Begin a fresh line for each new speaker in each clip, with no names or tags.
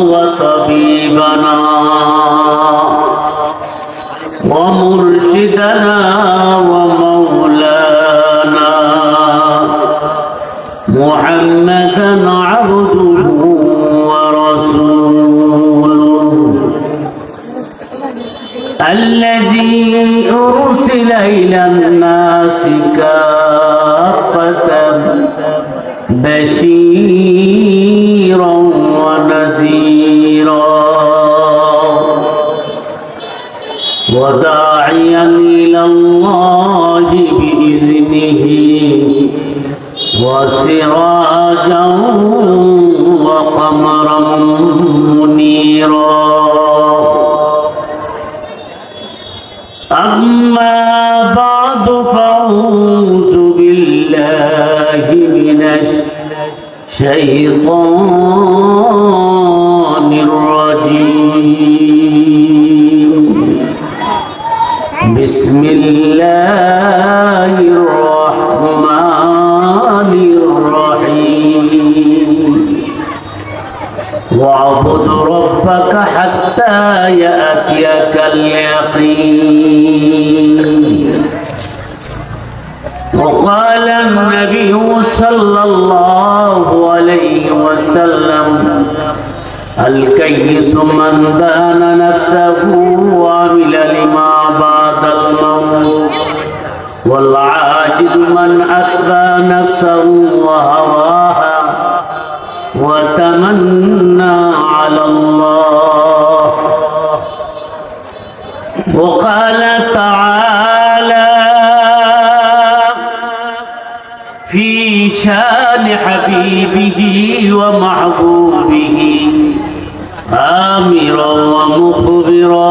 وطبيبنا ومرشدنا ومولانا محمدا عبده ورسوله الذي أرسل إلى الناس كافة بشيرا وسراجا وقمرا منيرا. أما بعد فأعوذ بالله من الشيطان يأتيك اليقين. وقال النبي صلى الله عليه وسلم الكيس من دان نفسه وعمل لما بعد الموت والعاجز من أتبع نفسه وهواها وتمنى على الله وقال تعالى في شان حبيبه ومحبوبه آمرا ومخبرا.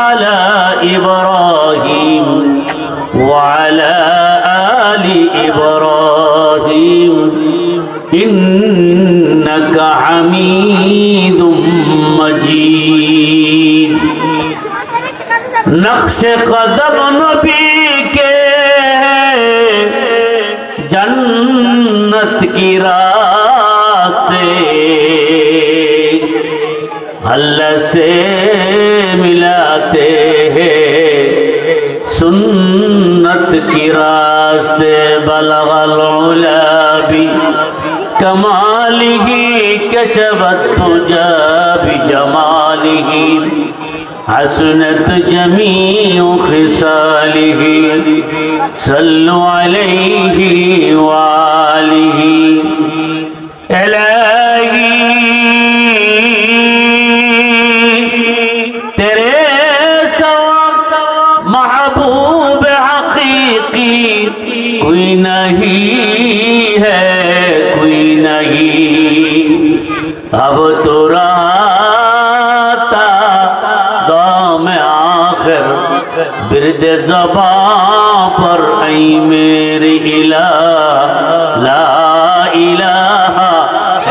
إبراهيم وعلى آل إبراهيم إنك حميد مجيد. نقش قدم نبی کے جنت کی راستے اللہ سے जाते हैं सुन्नत की रास्ते बलगलबी कमाली ही कशबत तुझा भी जमाली ही حسنت جميع خصاله صلوا عليه وآله إلهي دام آخر برد زبان پر ای میری الہ لا الہ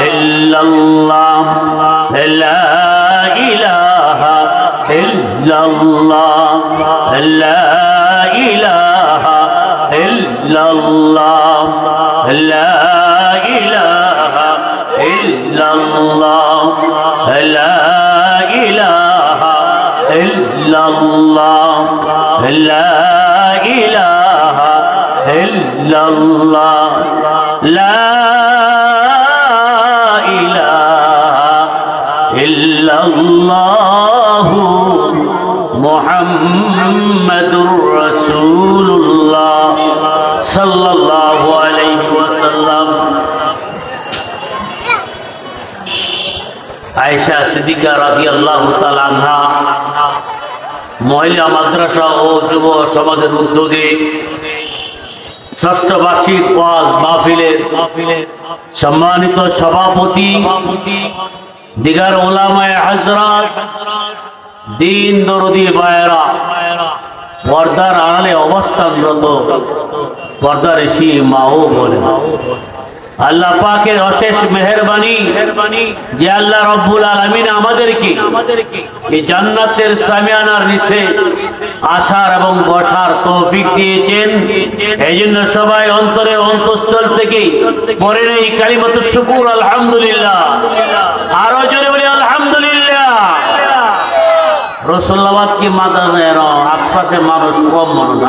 الا اللہ لا الہ الا اللہ لا الہ الا اللہ لا الہ الله لا إلا الله. لا إله إلا الله. لا إله إلا الله. محمد رسول الله صلى الله عليه وسلم. عائشة صديقة رضي الله تعالى عنها. মহিলা মাদ্রাসা ও যুব সমাজের উদ্যোগে ষষ্ঠ বার্ষিক ওয়াজ মাহফিলের মাহফিলের সম্মানিত সভাপতি, দিগার ওলামায় হজরত, দিন দরদি বায়রা পর্দার আড়ালে অবস্থানরত পর্দার ঋষি মাও বলে আল্লাহ পাকের অশেষ মেহরবানি যে আল্লাহ রব্বুল আলমিন আমাদেরকে এই জান্নাতের সামিয়ানার নিচে আসার এবং বসার তৌফিক দিয়েছেন। এই জন্য সবাই অন্তরে অন্তঃস্থল থেকে পরে নেই কালিমত শুকুর আলহামদুলিল্লাহ। আরও জোরে বলি আলহামদুলিল্লাহ। রসুল্লাবাদ কি মাদানের আশপাশে মানুষ কম মনে না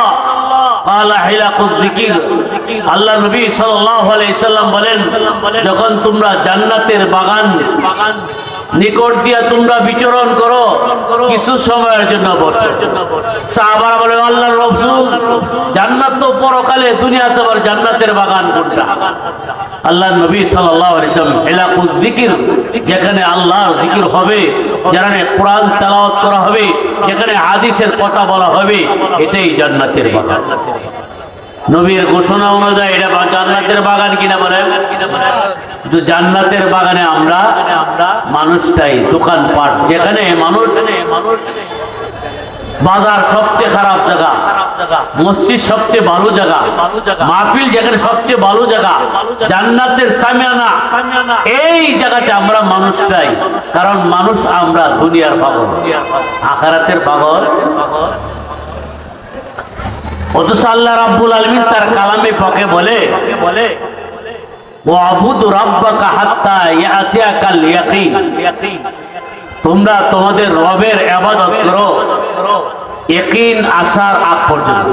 আল্লাহ নবী সাল্লাম বলেন যখন তোমরা জান্নাতের বাগান নিকট দিয়া তোমরা বিচরণ করো, কিছু সময়ের জন্য বসো। সাহাবারা বলে আল্লাহ রসুল, জান্নাত তো পরকালে, দুনিয়াতে আবার জান্নাতের বাগান কোনটা? আল্লাহ নবী সাল্লাল্লাহু আলাইহি যিকির যেখানে আল্লাহর জিকির হবে, যেখানে কোরআন তেলাওয়াত করা হবে, যেখানে হাদিসের কথা বলা হবে, এটাই জান্নাতের বাগান। নবীর ঘোষণা অনুযায়ী এটা জান্নাতের বাগান কিনা বলেন কিন্তু জান্নাতের বাগানে আমরা মানুষটাই, দোকানপাট, যেখানে মানুষ বাজার সবচেয়ে খারাপ জায়গা, মসজিদ সবচেয়ে ভালো জায়গা, মাহফিল যেখানে সবচেয়ে ভালো জায়গা, জান্নাতের সামিয়ানা। এই জায়গাতে আমরা মানুষটাই, কারণ মানুষ আমরা দুনিয়ার পাগল, আখারাতের পাগল। অথচ আল্লাহ রাব্বুল আলমিন তার কালামে পকে বলে বলে তোমরা তোমাদের রবের ইবাদত করো আসার আগ পর্যন্ত।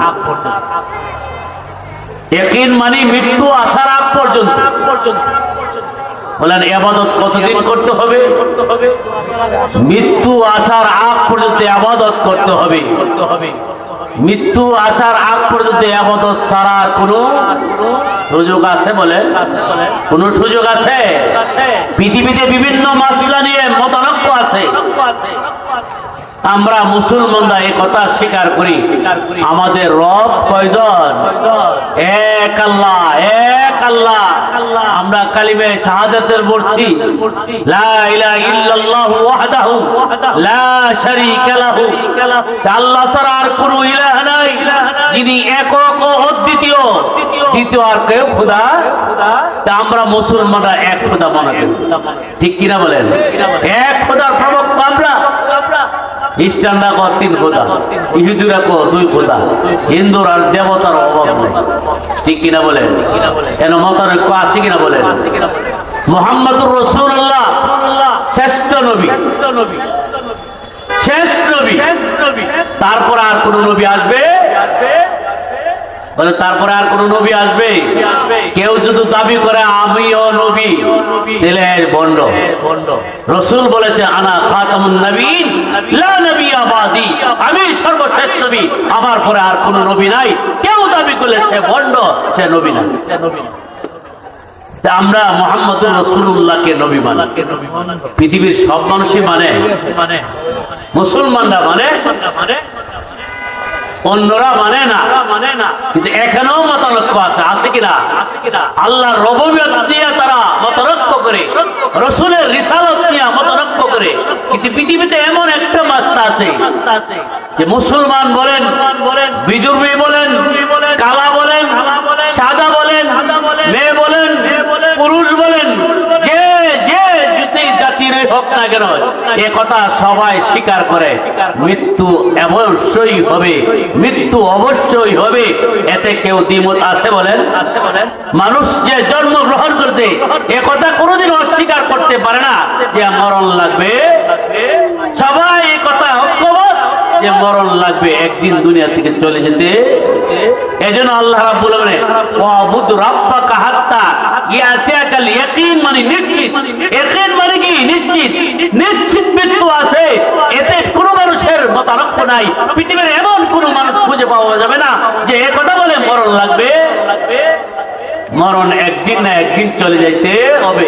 মানে মৃত্যু আসার আগ পর্যন্ত। বলেন, ইবাদত কতদিন করতে হবে? মৃত্যু আসার আগ পর্যন্ত আবাদত করতে হবে। মৃত্যু আসার আগ পর্যন্ত এমত সারার কোনো সুযোগ আছে বলে? কোন সুযোগ আছে? পৃথিবীতে বিভিন্ন মাসলা নিয়ে মতানক্য আছে। আমরা মুসলমানরা এই কথা স্বীকার করি। আমাদের রব কয়জন? এক আল্লাহ এক আল্লাহ। আমরা কালিমে শাহাদাতের বলছি লা ইলাহা ইল্লাল্লাহু ওয়াহদাহু লা শারীকা লাহু। আল্লাহ ছাড়া আর কোনো ইলাহ নাই। যিনি একক ও অদ্বিতীয়। দ্বিতীয় আর কেউ খোদা। তা আমরা মুসলমানরা এক খোদা মনে করি ঠিক কিনা বলেন? এক খোদার প্রবক্তা আমরা। খ্রিস্টানরা কো তিন খোদা। ইহুদিরা কো দুই খোদা। হিন্দুর আর দেবতার অভাব নেই। ঠিক কিনা বলেন? কেন মতানৈক্য আছে কিনা বলেন? মোহাম্মদুর রসুল্লাহ শ্রেষ্ঠ নবী। শ্রেষ্ঠ নবী। তারপর আর কোন নবী আসবে? বলে তারপরে আর কোন নবী আসবে? কেউ যদি দাবি করে আমিও নবী তাহলে এর বন্ড। রসুল বলেছে আনা খাতামুন নবীন লা নবী আবাদি আমি সর্বশেষ নবী আমার পরে আর কোন নবী নাই। কেউ দাবি করলে সে বন্ড সে নবী না। আমরা মোহাম্মদুর রসুল্লাহকে নবী মানি। পৃথিবীর সব মানুষই মানে? মুসলমানরা মানে অন্যরা মানে না। মানে না কিন্তু এখানেও মতানক্য আছে আছে কিনা? আল্লাহ রববিয়ত দিয়ে তারা মতানক্য করে, রসুলের রিসালত নিয়ে মতানক্য করে। কিন্তু পৃথিবীতে এমন একটা মাস্তা আছে যে মুসলমান বলেন বলেন বিজুর্মী বলেন, কালা বলেন, সাদা বলেন পুরুষ বলেন যে যে জুতি জাতির হোক না কেন, এ কথা সবাই স্বীকার করে। মৃত্যু অবশ্যই হবে, মৃত্যু অবশ্যই হবে। এতে কেউ দ্বিমত আছে বলেন? মানুষ যে জন্ম গ্রহণ করছে, এ কথা কোনোদিন অস্বীকার করতে পারে না যে মরণ লাগবে। সবাই কথা যে মরণ লাগবে একদিন দুনিয়া থেকে চলে যেতে। এজন্য আল্লাহ রাব্বুল আলামিন ওয়াবুদ রাব্বাকা হাত্তা ইয়াতিয়াকাল ইয়াকিন মানে নিশ্চিত। ইয়াকিন মানে কি? নিশ্চিত। নিশ্চিত মৃত্যু আছে। এতে কোনো মানুষের মতানক্য নাই। পৃথিবীর এমন কোনো মানুষ খুঁজে পাওয়া যাবে না যে এ কথা বলে মরণ লাগবে। মরণ একদিন না একদিন চলে যাইতে হবে।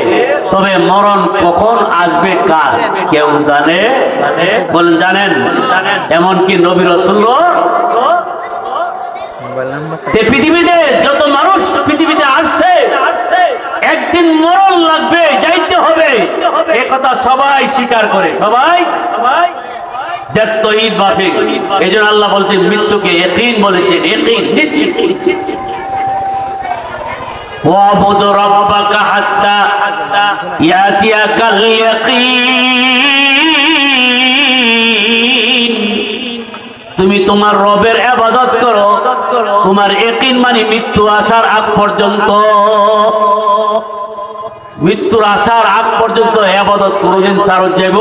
তবে মরণ কখন আসবে কার কেউ জানে? বলেন, জানেন? এমনকি নবী রসুল পৃথিবীতে যত মানুষ পৃথিবীতে আসছে, একদিন মরণ লাগবে, যাইতে হবে। এ কথা সবাই স্বীকার করে, সবাই? বাফিক এই জন্য আল্লাহ বলছে, মৃত্যুকে একিন বলেছেন একিন নিশ্চিত। واعبد ربك حتى ياتيك اليقين তুমি তোমার রবের আবাদত করো তোমার একিন মানে মৃত্যু আসার আগ পর্যন্ত মৃত্যুর আসার আগ পর্যন্ত আবাদত কোনদিন সারো যাব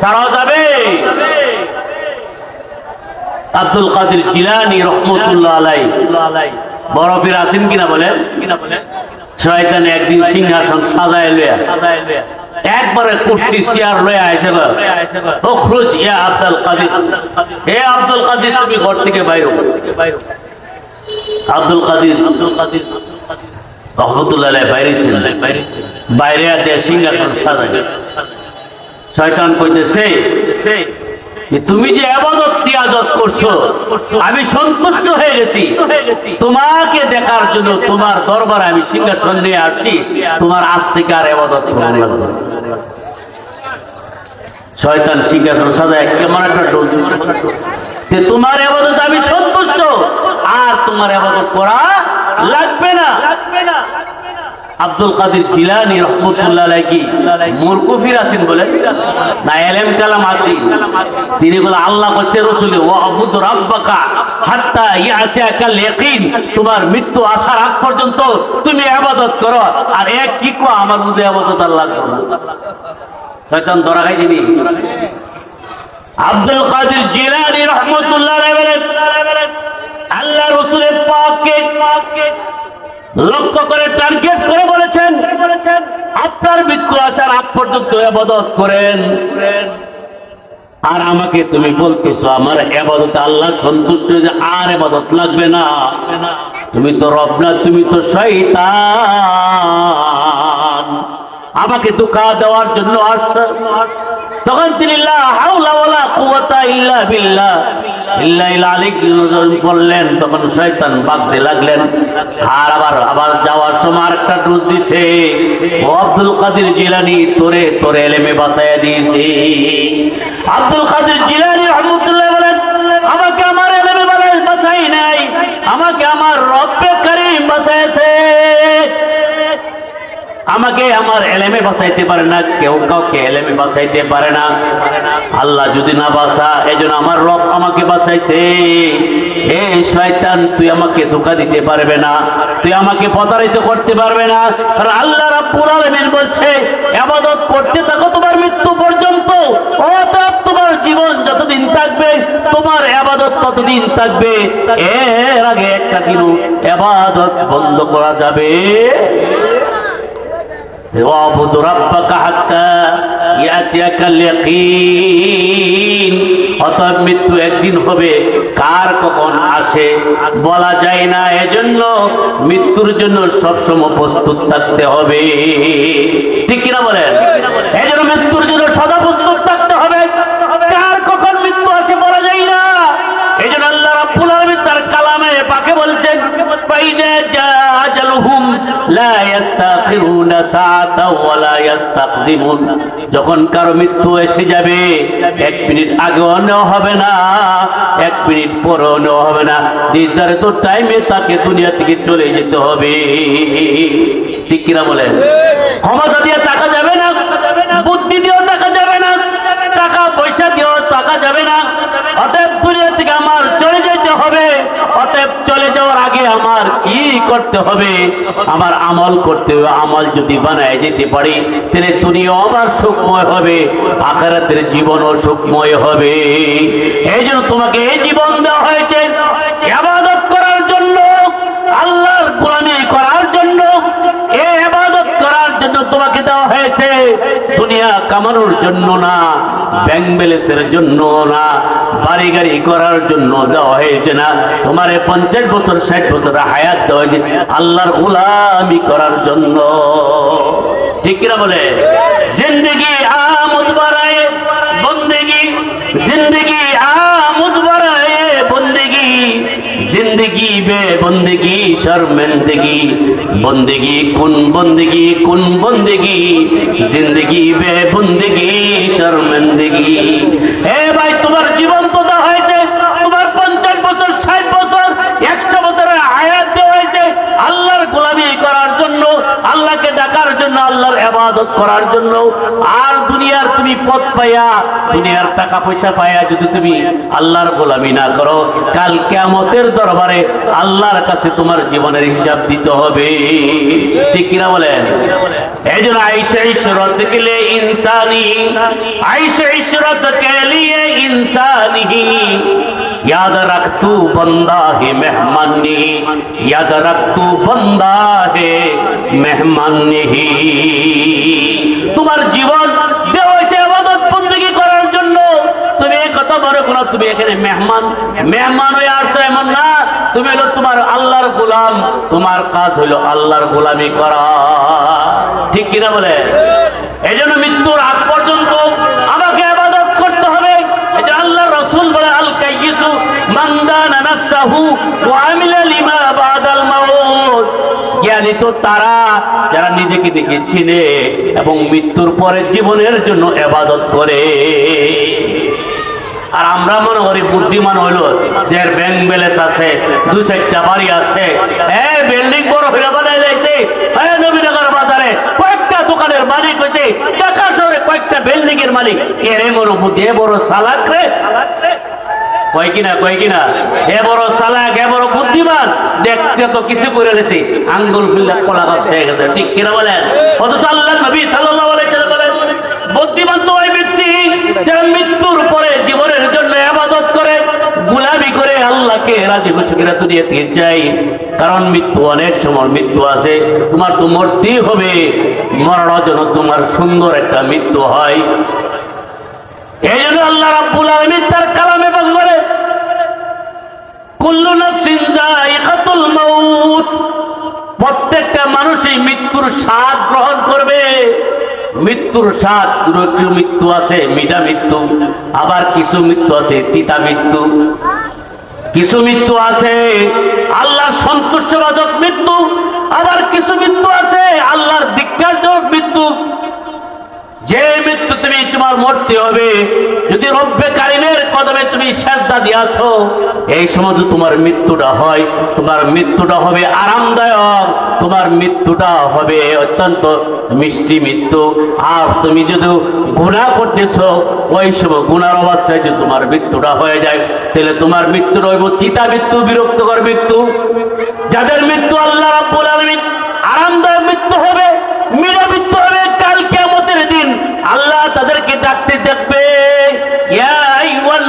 সারাও যাবে আব্দুল কাদের জিলানি রহমতুল্লাহ আলাই বড় পীর আছেন কিনা বলে শয়তান একদিন সিংহাসন সাজায় লয়া একবারে কুর্সি, চেয়ার লয়া আইছে ওখরুজ ইয়া আব্দুল কাদের হে আব্দুল কাদের, তুমি ঘর থেকে বাইরে। আব্দুল কাদের আব্দুল কাদের বাইরে সিংহাসন সাজায়। শয়তান কইতেছে তুমি যে আবাদত করছ? আমি সন্তুষ্ট হয়ে গেছি। তোমাকে দেখার জন্য তোমার দরবারে আমি সিংহাসন নিয়ে আসছি। তোমার আজ থেকে আর আবাদত লাগবে শয়তান সিংহাসন সাজায়, কেমন একটা ডোল দিছে। তোমার আবাদত আমি সন্তুষ্ট, আর তোমার আবাদত করা লাগবে না। আব্দুল কাদির জিলানি রহমতুল্লাহ কি মুরকুফির আছেন বলে। না, এলেম কালাম আছেন তিনি বলে, আল্লাহ করছে রসুলে ও আবুদ রাব্বাকা হাত্তা ইয়াতিয়াকাল ইয়াকিন তোমার মৃত্যু আসার আগ পর্যন্ত তুমি ইবাদত করো, আর এক কি কো আমার বুঝে ইবাদত আল্লাহ না। শয়তান ধরা খাই দিবি আব্দুল কাদের জিলানি রহমতুল্লাহ বলেন, আল্লাহ রসুলের পাককে লক্ষ্য করে টার্গেট করে বলেছেন, আপনার মৃত্যু আসার আগ পর্যন্ত আবাদত করেন। আর আমাকে তুমি বলতেছো, আমার এবাদত আল্লাহ সন্তুষ্ট হয়েছে আর এবাদত লাগবে না। তুমি তো রব না, তুমি তো শয়তান। আমাকে ধোকা দেওয়ার জন্য আসছে। তখন তিনি বললেন তখন শয়তান বাগতে লাগলেন। আর আবার আবার যাওয়ার সময় আরেকটা ডোজ দিছে। ও আব্দুল কাদের জিলানী তোরে তোরে এলেমে বাঁচাইয়া দিয়েছে। আব্দুল কাদের জিলানী রহমতুল্লাহ বলেন আমাকে আমার এলেমে বাঁচাই বাঁচাই নাই আমাকে আমার রব্বে করিম বাঁচাইছে আমাকে আমার এলেমে বাঁচাইতে পারে না, কেউ কাউকে এলেমে বাঁচাইতে পারে না। আল্লাহ যদি না বাঁচা এই জন্য আমার রব আমাকে বাঁচাইছে। হে শয়তান, তুই আমাকে ধোকা দিতে পারবে না, তুই আমাকে প্রতারিত করতে পারবে না। কারণ আল্লাহ রাব্বুল আলামিন বলছে আবাদত করতে থাকো তোমার মৃত্যু পর্যন্ত। অতএব তোমার জীবন যতদিন থাকবে, তোমার আবাদত ততদিন থাকবে। এর আগে একটা দিনও আবাদত বন্ধ করা যাবে। واعبد ربك حتى يأتيك اليقين অতএব মৃত্যু একদিন হবে কার কখন আসে বলা যায় না এজন্য মৃত্যুর জন্য সবসময় প্রস্তুত থাকতে হবে ঠিক কিনা বলেন এজন্য যখন কারও মৃত্যু এসে যাবে, এক মিনিট আগেও নেওয়া হবে না, এক মিনিট পরেও নেওয়া হবে না। নির্ধারিত টাইমে তাকে দুনিয়া থেকে চলে যেতে হবে। ঠিক কিনা বলেন? ক্ষমতা দিয়ে টাকা যাবে না, বুদ্ধি দিয়েও টাকা যাবে না টাকা পয়সা দিয়েও টাকা যাবে না অতএব দুনিয়া থেকে আমার চলে যেতে হবে অতএব চলে যাওয়ার আগে আমার কি করতে হবে? আমার আমল করতে হবে, আমল যদি বানায় যেতে পারি, তাহলে দুনিয়া আমার সুখময় হবে, আখারাতের জীবনও সুখময় হবে। এই জন্য তোমাকে এই জীবন দেওয়া হয়েছে আবাদত করার জন্য আল্লাহর গোলামি করার জন্য এই আবাদত করার জন্য তোমাকে দেওয়া হয়েছে দুনিয়া কামানোর জন্য না, ব্যাংক ব্যালেন্সের জন্য না, বাড়ি গাড়ি করার জন্য দেওয়া হয়েছে না। তোমার পঞ্চাশ বছর, ষাট বছর হায়াত দেওয়া হয়েছে আল্লাহর গোলামি করার জন্য। ঠিক কিনা বলে? জিন্দগি আমদ বাড়ায়, বন্দেগি জিন্দগি করবে বন্দেগি, শর্মেন্দেগি, বন্দেগি, কোন বন্দেগি কোন বন্দেগি? জিন্দেগি বে বন্দেগি, শর্মেন্দেগি। হে ভাই, তোমার জীবন তো আবাদত করার জন্য আর দুনিয়ার তুমি পথ পাইয়া, দুনিয়ার টাকা পয়সা পাইয়া যদি তুমি আল্লাহর গোলামি না করো, কাল কেমতের দরবারে আল্লাহর কাছে তোমার জীবনের হিসাব দিতে হবে। ঠিক কিনা বলেন? এই আইসে ইশরত কে ইনসানি আইসে ইশরত কে ইনসানি याद रख तू बंदा है मेहमानी। نہیں یاد رکھ تو بندہ ہے مہمان জীবন দেওয়াছে ইবাদত বندگی করার জন্য তুমি এক কথা ধরে কোন তুমি এখানে মেহমান মেহমান হয়ে আসছো এমন না তুমি হলো তোমার আল্লাহর গোলাম তোমার কাজ হলো আল্লাহর গোলামি করা ঠিক কিনা বলে এই জন্য মৃত্যুর আগ তো তারা, যারা নিজেকে নিজে চিনে এবং মৃত্যুর জীবনের জন্য এবাদত করে। আর আমরা মনে করি বুদ্ধিমান হইল যে ব্যাংক ব্যালেন্স আছে, দু চারটা বাড়ি আছে। হ্যাঁ বিল্ডিং বড় হইলে বানাই হ্যাঁ নবীনগর বাজারে কয়েকটা দোকানের মালিক হয়েছে। শহরে কয়েকটা বিল্ডিং এর মালিক। এরে মনে বুদ্ধি এ বড় সালাক রে। কয় কিনা কয় কিনা? এ বড় চালাক এ বড় বুদ্ধিমান। দেখতে তো কিছু করে গেছে আঙ্গুল ফুললে কলা গাছ হয়ে গেছে। ঠিক কিনা বলেন? অথচ আল্লাহ নবী আলাইহি বলেন, বুদ্ধিমান তো ওই ব্যক্তি যারা মৃত্যুর পরে জীবনের জন্য আবাদত করে, গুলামি করে আল্লাহকে রাজি খুশি করে দুনিয়া থেকে যাই কারণ মৃত্যু অনেক সময় মৃত্যু আছে। তোমার তো মরতেই হবে। মরার জন্য তোমার সুন্দর একটা মৃত্যু হয়। এই জন্য আল্লাহ রাব্বুল আলামিন তার কালামে বল প্রত্যেকটা মানুষই মৃত্যুর স্বাদ গ্রহণ করবে। মৃত্যুর স্বাদ কোনো মৃত্যু আছে, মিঠা মৃত্যু, আবার কিছু মৃত্যু আছে, তিতা মৃত্যু। কিছু মৃত্যু আছে আল্লাহ সন্তুষ্টবাদক মৃত্যু, আবার কিছু মৃত্যু আছে, আল্লাহর বিজ্ঞানজনক মৃত্যু। যে তোমার মরতে হবে। যদি রব্বে কারিমের কদমে তুমি সেজদা দিয়াছো, এই সময় তোমার মৃত্যুটা হয়, তোমার মৃত্যুটা হবে আরামদায়ক। তোমার মৃত্যুটা হবে অত্যন্ত মিষ্টি মৃত্যু। আর তুমি যদি গুণা করতেছো, ওই সময় গুণার অবস্থায় যদি তোমার মৃত্যুটা হয়ে যায়, তাহলে তোমার মৃত্যুটা হইব তিতা মৃত্যু, বিরক্তকর মৃত্যু। যাদের মৃত্যু আল্লাহ রাব্বুল আলামিন আরামদায়ক মৃত্যু হবে মীরা মৃত্যু হবে কাল কিয়ামতের দিন আল্লাহ তাদেরকে ডাকতে দেখবে ইয়া আইয়ুহান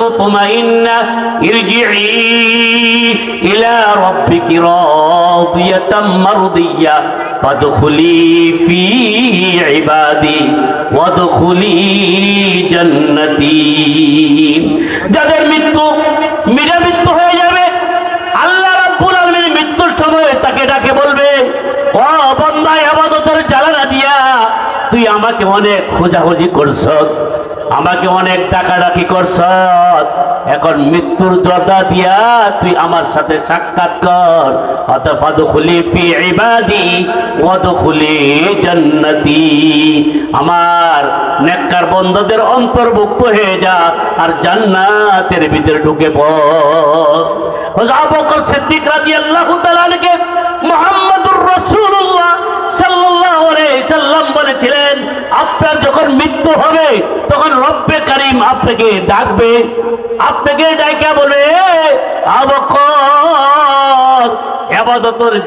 মুতমাইন্না ইরজিই ইলা রাব্বিকি রাদিয়াতাম মারদিয়া, ফাদখুলি ফি ইবাদি, ওয়াদখুলি জান্নাতি। যাদের মৃত্যু মৃত্যু হয়ে যাবে, আল্লাহ রাব্বুল আলামিন মৃত্যুর সময় তাকে ডাকে বলবে ও বন্দায় আবাদতের জ্বালানা দিয়া তুই আমাকে অনেক খোঁজাখুঁজি করছ, আমাকে অনেক ডাকাডাকি করছ, এখন মৃত্যুর দরজা দিয়া তুই আমার সাথে সাক্ষাৎ কর। অতফাদ খুলি ফি ইবাদি, ওয়াদখুলি জান্নাতি। আমার নেককার বন্ধদের অন্তর্ভুক্ত হয়ে যা আর জান্নাতের ভিতরে ঢুকে পড়। সিদ্দিক রাদিয়াল্লাহু সাল্লাম বলেছিলেন, আপনার যখন মৃত্যু হবে, তখন রব্বে কারীম আপনাকে ডাকবে। আপনাকে বলে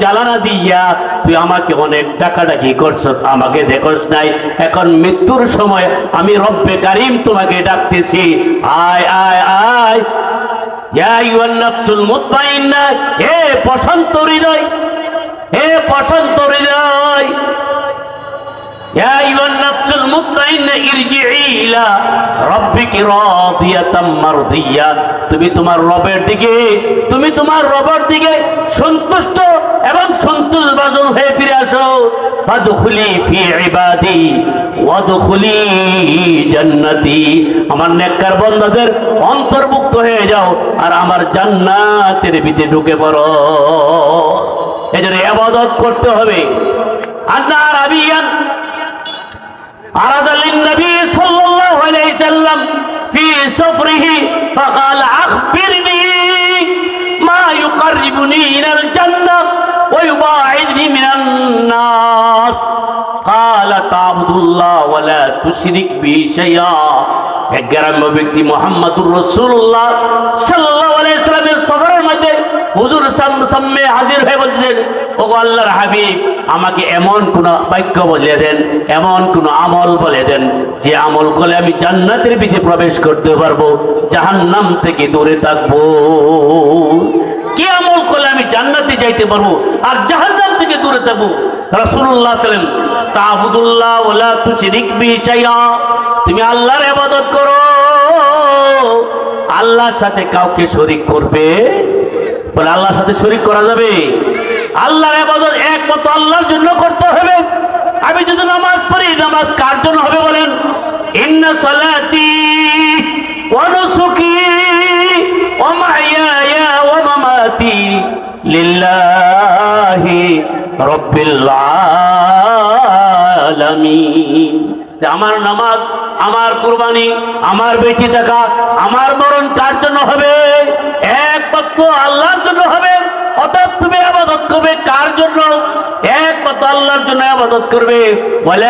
জ্বালানা দিয়া তুই আমাকে অনেক ডাকাডাকি করছ, আমাকে দেখোস নাই। এখন মৃত্যুর সময় আমি রব্বে কারিম তোমাকে ডাকতেছি। আয় আয় আয়। হে বসন্ত হৃদয়, হে বসন্ত হৃদয় يا أيها النفس المطمئنة ارجعي إلى ربك راضية مرضية তুমি তোমার রবের দিকে তুমি তোমার রবের দিকে সন্তুষ্ট এবং সন্তোষ বাজন হয়ে ফিরে আসো ফাদখুলি ফি ইবাদি ওয়াদখুলি জান্নাতি আমার নেককার বান্দাদের অন্তর্ভুক্ত হয়ে যাও আর আমার জান্নাতের ভিতরে ঢুকে পড়ো এজন্য ইবাদত করতে হবে আন্না আরাবিয়ান عرض للنبي صلى الله عليه وسلم في سفره فقال أخبرني ما يقربني إلى الجنة ويباعدني من النار قال تعبد الله ولا تشرك به شيئا এক গ্রাম্য ব্যক্তি মোহাম্মদুর রসুল্লাহ সাল্লাহ আলাইসলামের সফরের মধ্যে হুজুর সাম- সামনে হাজির হয়ে বলছেন ও আল্লাহর হাবিব, আমাকে এমন কোন বাক্য বলে দেন, এমন কোন আমল বলে দেন, যে আমল করলে আমি জান্নাতের ভিতরে প্রবেশ করতে পারব, জাহান্নাম থেকে দূরে থাকব। কি আমল করলে আমি জান্নাতে যাইতে পারব আর জাহান্নাম থেকে দূরে থাকব? রাসূলুল্লাহ সাল্লাম তাবুদুল্লাহ ওয়ালা তুশরিক বিহি শাইআ। তুমি আল্লাহর ইবাদত করো, আল্লাহর সাথে কাউকে শরীক করবে বলে, আল্লাহর সাথে শরীক করা যাবে। আল্লাহর ইবাদত একমাত্র আল্লাহর জন্য করতে হবে। আমি যদি নামাজ পড়ি, নামাজ কার জন্য হবে বলেন? ইন্না সালাতি ওয়া নুসুকি ওয়া মাহইয়ায়া ওয়া মামাতি লিল্লাহি রাব্বিল আলামিন। আমার নামাজ, আমার কুরবানি, আমার বেঁচে থাকা, আমার মরণ কার জন্য হবে? আল্লাহর জন্য হবে। অর্থাৎ তুমি আবাদত করবে কার জন্য? একমাত্র আল্লাহর জন্য আবাদত করবে। বলে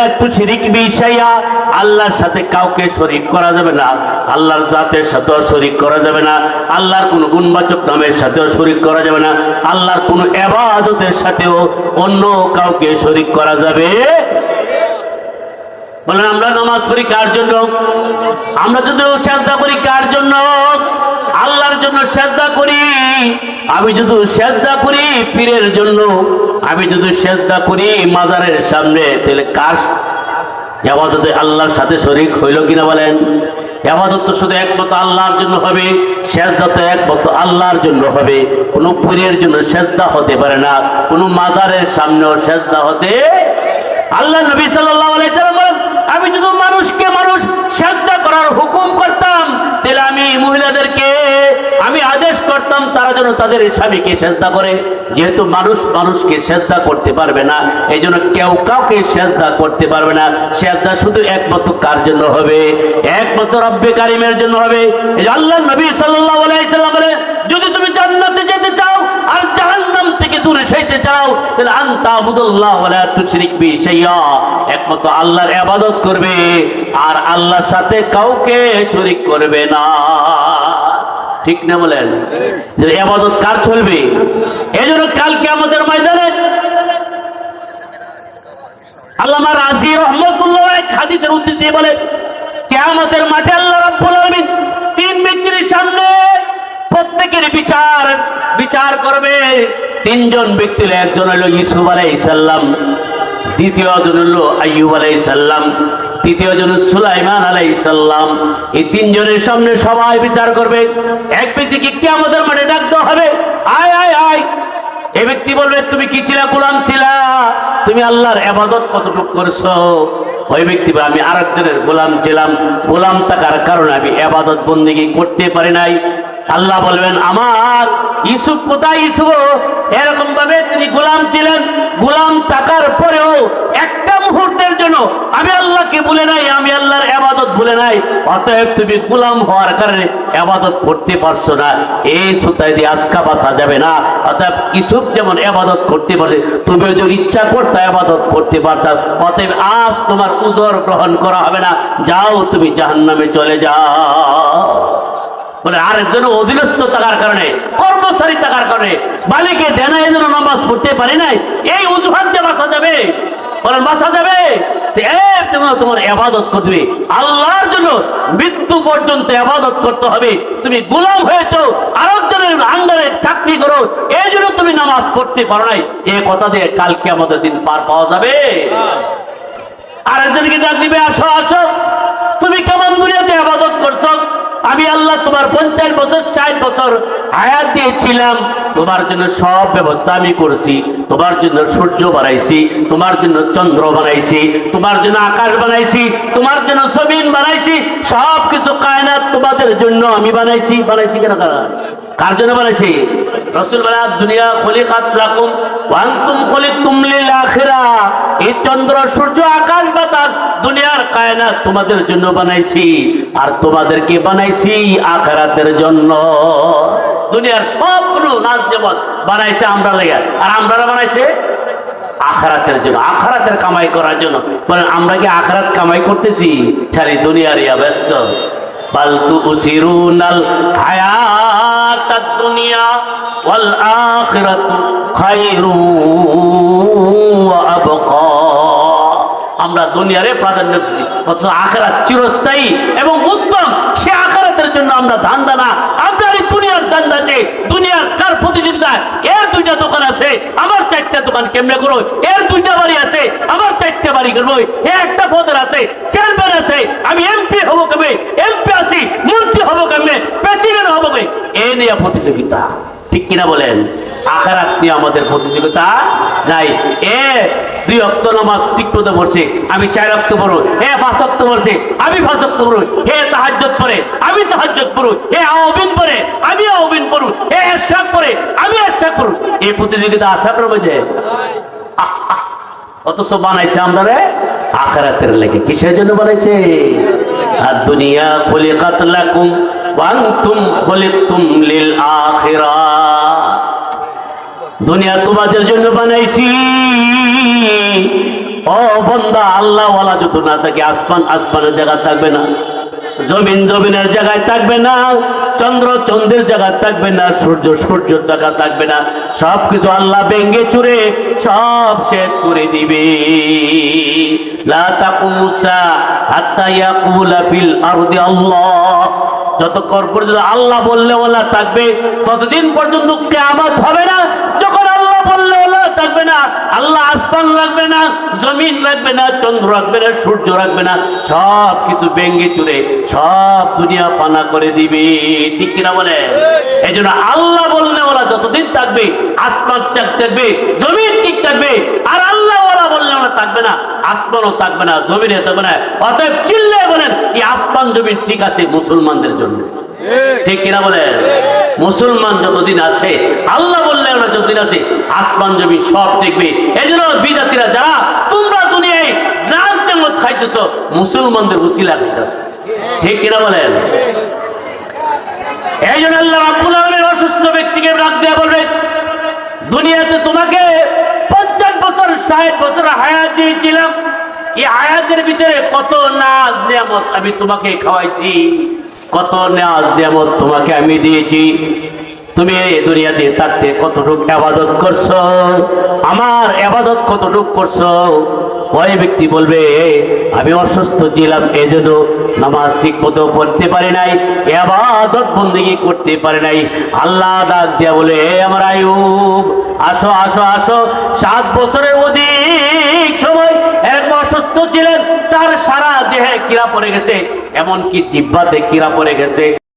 বিষয়া আল্লাহর সাথে কাউকে শরিক করা যাবে না। আল্লাহর জাতের সাথেও শরিক করা যাবে না। আল্লাহর কোনো গুণবাচক নামের সাথেও শরিক করা যাবে না। আল্লাহর কোনো এবাদতের সাথেও অন্য কাউকে শরিক করা যাবে। বলেন, আমরা নামাজ পড়ি কার জন্য? আমরা যদি শ্রদ্ধা করি কার জন্য? আল্লাহর জন্য শ্রদ্ধা করি, আমি যদি শ্রদ্ধা করি পীরের জন্য, আমি যদি শ্রদ্ধা করি মাজারের সামনে, তাহলে কার আবাদতে আল্লাহর সাথে শরিক হইল কিনা বলেন? আবাদত তো শুধু একমাত্র আল্লাহর জন্য হবে, সেজদা তো একমাত্র আল্লাহর জন্য হবে। কোনো পীরের জন্য সেজদা হতে পারে না, কোনো মাজারের সামনেও সেজদা হতে আল্লাহ নবী সাল্লাল্লাহু আলাইহি সাল্লাম বলেন আমি যদি মানুষকে মানুষ করার হুকুম করতাম, তাহলে আমি মহিলাদেরকে আমি আদেশ করতাম, তারা যেন তাদের স্বামীকে শ্রদ্ধা করে। যেহেতু মানুষ মানুষকে শ্রদ্ধা করতে পারবে না এই জন্য কেউ কাউকে শ্রদ্ধা করতে পারবে না। শ্রদ্ধা শুধু একমাত্র কার জন্য হবে? একমাত্র রব্বে কারিমের জন্য হবে। যে আল্লাহ নবী সাল্লাম বলে যদি তুমি জান্নাতে যেতে চাও, তাহলে আনতা আবুদুল্লাহ ওয়ালা তুশরিক বি শাইয়া। আল্লাহর ইবাদত করবে, আর আল্লাহর সাথে কাউকে শরীক করবে না। ঠিক না বলেন? যে কার চলবে? এজন্য কালকে আমাদের ময়দানে আল্লামা রাজি রহমতুল্লাহ এক হাদিসের উদ্ধৃতি দিয়ে বলে, কিয়ামতের মাঠে আল্লাহ রাব্বুল আলামিন তিন ব্যক্তির সামনে প্রত্যেকের বিচার বিচার করবে। তিনজন ব্যক্তি একজন হলো ইসুফ আলাইহিস সালাম, দ্বিতীয় জন হলো আইয়ুব আলাইহিস সালাম, তৃতীয় জন সুলাইমান আলাইহিস সালাম। এই তিনজনের সামনে সবাই বিচার করবে। এক ব্যক্তিকে কিয়ামতের মাঠে ডাক দেওয়া হবে। আয় আয় আয়। এই ব্যক্তি বলবে, তুমি কি ছিলা, গোলাম ছিলা? তুমি আল্লাহর আবাদত কতটুকু করছ? ওই ব্যক্তি আমি আরেকজনের গোলাম ছিলাম। গোলাম থাকার কারণে আমি আবাদত বন্দিগি করতে পারি নাই। আল্লাহ বলবেন, আমার ইসুফ কোথায় ইসুফ এরকম ভাবে তিনি গোলাম ছিলেন। গোলাম থাকার পরেও একটা মুহূর্তের জন্য আমি আল্লাহকে ভুলে নাই, আমি আল্লাহর আবাদত ভুলে নাই। অতএব তুমি গোলাম হওয়ার কারণে আবাদত করতে পারছ না। এই সুতায় দিয়ে আজকা বাঁচা যাবে না। অতএব ইসুফ যেমন আবাদত করতে পারছে তুমি যদি ইচ্ছা করতে আবাদত করতে পারতাম। অতএব আজ তোমার উদর গ্রহণ করা হবে না। যাও তুমি জাহান্নামে চলে যাও। বলে আরেকজন থাকার কারণে, কর্মচারী বালিকে নামাজ পড়তে পারি নাই, এই যাবে। আল্লাহর জন্য মৃত্যু পর্যন্ত আবাদত করতে হবে। তুমি গোলাম হয়েছ, আরেকজনের আঙ্গারে চাকরি করো, এই জন্য তুমি নামাজ পড়তে পারো নাই। এ কথা দিয়ে কালকে আমাদের দিন পার পাওয়া যাবে। আরেকজনকে ডাক দিবে, আসো আসো, তুমি কেমন দুনিয়াতে আবাদত করছ? আমি আল্লাহ তোমার পঞ্চাশ বছর চার বছর হায়াত দিয়েছিলাম। তোমার জন্য সব ব্যবস্থা আমি করছি। তোমার জন্য সূর্য বানাইছি, তোমার জন্য চন্দ্র বানাইছি, তোমার জন্য আকাশ বানাইছি, তোমার জন্য জমিন বানাইছি সব কিছু কায়নাত তোমাদের জন্য আমি বানাইছি। বানাইছি কেন কার জন্য বানাইছি? রসুল বলে দুনিয়া খলিকাত লাকুম ওয়ান্তুম খলিকতুম লিল আখিরা এই চন্দ্র, সূর্য, আকাশ, বাতাস দুনিয়ার কায়নাত তোমাদের জন্য বানাইছি। আর তোমাদেরকে বানাইছি আখিরাতের জন্য। দুনিয়ার সবগুলো নাচ যেমন বানাইছে আমরা লেগে আর আমরা বানাইছে আখারাতের জন্য, আখারাতের কামাই করার জন্য। বলেন, আমরা কি আখারাত কামাই করতেছি? সারি দুনিয়ার ইয়া ব্যস্ত ফালতু উসিরুনাল হায়াতাদ দুনিয়া ওয়াল আখিরাতু খায়রু ওয়া আবকা। আমরা দুনিয়ারে প্রাধান্য দিচ্ছি অথচ আখেরাত চিরস্থায়ী এবং উত্তম। সে আখেরাতের জন্য আমরা ধান দানা আপনার এই দুনিয়ার ধান আছে দুনিয়ার কার প্রতিযোগিতা এর দুইটা দোকান আছে, আমার চারটা দোকান কেমনে করো এর দুইটা বাড়ি আছে, আমার চারটা বাড়ি করব এ একটা পদের আছে আছে আমি এমপি কবে এমপি আছি মন্ত্রী প্রেসিডেন্ট কবে এ নিয়ে প্রতিযোগিতা ঠিক কিনা বলেন? আখারাত নিয়ে আমাদের প্রতিযোগিতা নাই। এ দুই অক্ত নামাজ পড়ছে আমি চার অক্ত পড়ো হে পাঁচ অক্ত পড়ছে আমি পাঁচ অক্ত পড়ো হে তাহাজ্জত পড়ে আমি তাহাজ্জত পড়ু হে আওবিন পড়ে আমি আওবিন পড়ু হে এরশাদ পড়ে আমি এরশাদ পড়ু। এই প্রতিযোগিতা মধ্যে? আহ, আহ, অথচ বানাইছে আমরা রে আখারাতের লেগে। কিসের জন্য বানাইছে? আর দুনিয়া খলিকাত লাকুম ওয়ান্তুম খলিকতুম লিল আখিরাহ দুনিয়া তোমাদের জন্য বানাইছি। ও বন্দা আল্লাহ ওয়ালা না থাকে, আসমান আসমানের জায়গা থাকবে না, জমিন জমিনের জায়গায় থাকবে না। চন্দ্র চন্দ্রের জায়গা থাকবে না, সূর্য সূর্যের জায়গা থাকবে না। সব কিছু আল্লাহ ব্যঙ্গে চুরে সব শেষ করে দিবে। যতক্ষণ পর্যন্ত আল্লাহ বললে ওলা থাকবে, ততদিন পর্যন্ত কেয়ামত হবে না। যখন আল্লাহ বললে থাকবে না আল্লাহ আসমান রাখবে না জমিন রাখবে না চন্দ্র রাখবে না সূর্য রাখবে না সব কিছু ব্যঙ্গে চুরে সব দুনিয়া পানা করে দিবে। ঠিক কিনা বলে? এই জন্য আল্লাহ বললে ওরা যতদিন থাকবে আসমান ঠিক থাকবে জমিন ঠিক থাকবে আর আল্লাহ ওরা বললে ওরা থাকবে না আসমানও থাকবে না জমিনে থাকবে না। অতএব চিল্লে বলেন এই আসমান জমিন ঠিক আছে মুসলমানদের জন্য। ঠিক। কিনা বলেন মুসলমান যতদিন আছে, আল্লাহ বললে ওরা যতদিন আছে, আসমান জমি সব দেখবে। এই জন্য বিজাতিরা যারা, তোমরা দুনিয়ায় খাইতেছ, মুসলমানদের উসিলা খাইতেছ ঠিক কিনা বলেন? এই জন্য আল্লাহ আলামিন অসুস্থ ব্যক্তিকে ডাক দেয়া বলবে দুনিয়াতে তোমাকে পঞ্চাশ বছর, ষাট বছর হায়াত দিয়েছিলাম। এই হায়াতের ভিতরে কত নাজ নিয়ামত আমি তোমাকে খাওয়াইছি। কত নাজ নিয়ামত তোমাকে আমি দিয়েছি। তুমি এই দুনিয়াতে থাকতে কতটুক আবাদত করছ? আমার আবাদত কতটুকু করছ? ওই ব্যক্তি বলবে, আমি অসুস্থ ছিলাম, এজন্য নামাজ ঠিক মতো পড়তে পারি নাই আবাদত বন্দিগি করতে পারি নাই। আল্লাহ ডাক দিয়া বলে "হে আমার আয়ুব, আসো আসো আসো, সাত বছরের অধিক সময় ছিলেন তার সারা দেহে কিরা পড়ে গেছে এমনকি জিব্বাতে কিরা পড়ে গেছে।